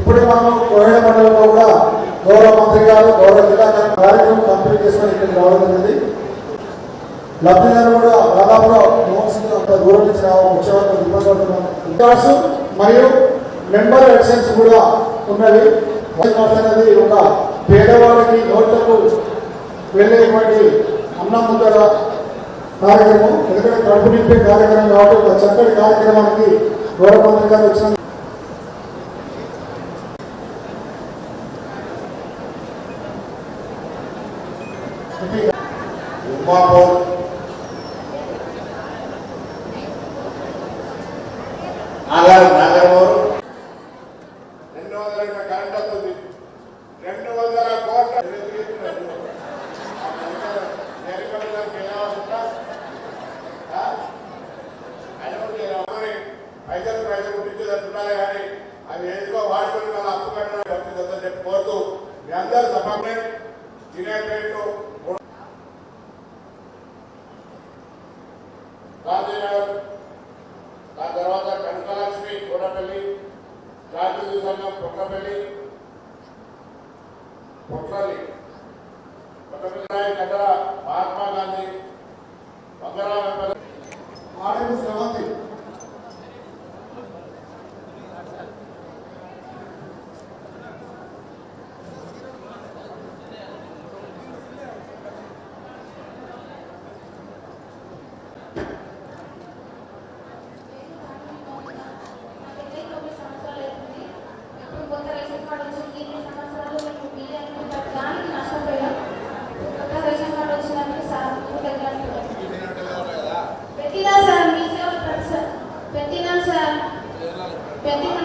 ఇప్పుడే మనం కోహిడ మండలంలో కూడా గౌరవ మంత్రి గారు గౌరవ జిల్లా కార్యక్రమం కంప్లీట్ చేసుకొని ఇక్కడికి రావడం జరిగింది. లబ్ధిదారు కూడా దాదాపుగా మోసం అంత దూరం నుంచి రావడం వచ్చేవాళ్ళు ఇబ్బంది పడుతున్నాం మరియు మెంబర్ ఎలక్షన్స్ కూడా ఉన్నవి. అనేది ఒక పేదవాడికి నోట్లకు వెళ్ళేటువంటి అన్నం ముద్దర కార్యక్రమం ఎందుకంటే కడుపు నింపే కార్యక్రమం కాబట్టి ఒక చక్కటి కార్యక్రమానికి గౌరవ మంత్రి గారు వచ్చిన ఉమాపూర్ నాగర్ నాగర్మూర్ రెండు వందల కరెంట్ వస్తుంది రెండు వందల కోట్ల పైసలు పైసలు గుర్తించేటట్టున్నారే కానీ అవి ఎందుకో వాడుకొని మళ్ళీ అప్పు కట్టడం వచ్చిందని చెప్పి కోరుతూ మీ అందరూ తప్పకుండా తినే పేరు పొట్లల్లి Potlapalli Mahatma Gandhi బంగారామపల్లి Sravanthi. Pero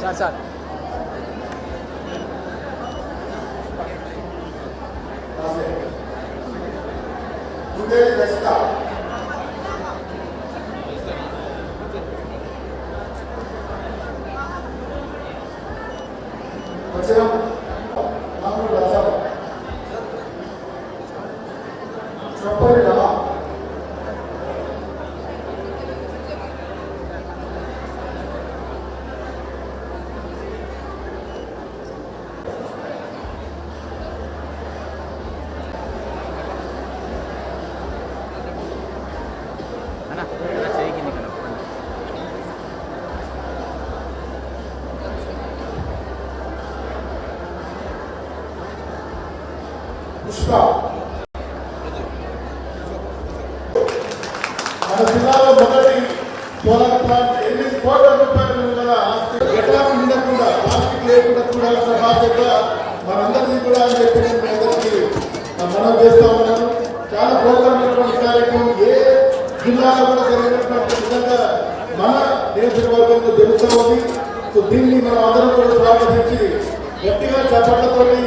Sabe, sabe. Today, let's start. Pushpa మన జిల్లాలో మొదటి సోలార్ ప్లాంట్ ఎనిమిది కోట్ల ఆస్తి ఎట్లా ఉండకుండా ప్లాస్టిక్ లేకుండా చూడాల్సిన బాధ్యత మనందరిది కూడా అని చెప్పి నేను మీ అందరికీ మనం చేస్తా ఉన్నాను చాలా ప్రోగ్రామైనటువంటి కార్యక్రమం ఏ జిల్లాలో కూడా జరిగినటువంటి విధంగా మన నియోజకవర్గంలో జరుగుతూ ఉంది సో దీన్ని మనం అందరం కూడా స్వాగతించి గట్టిగా చప్పట్లతోటి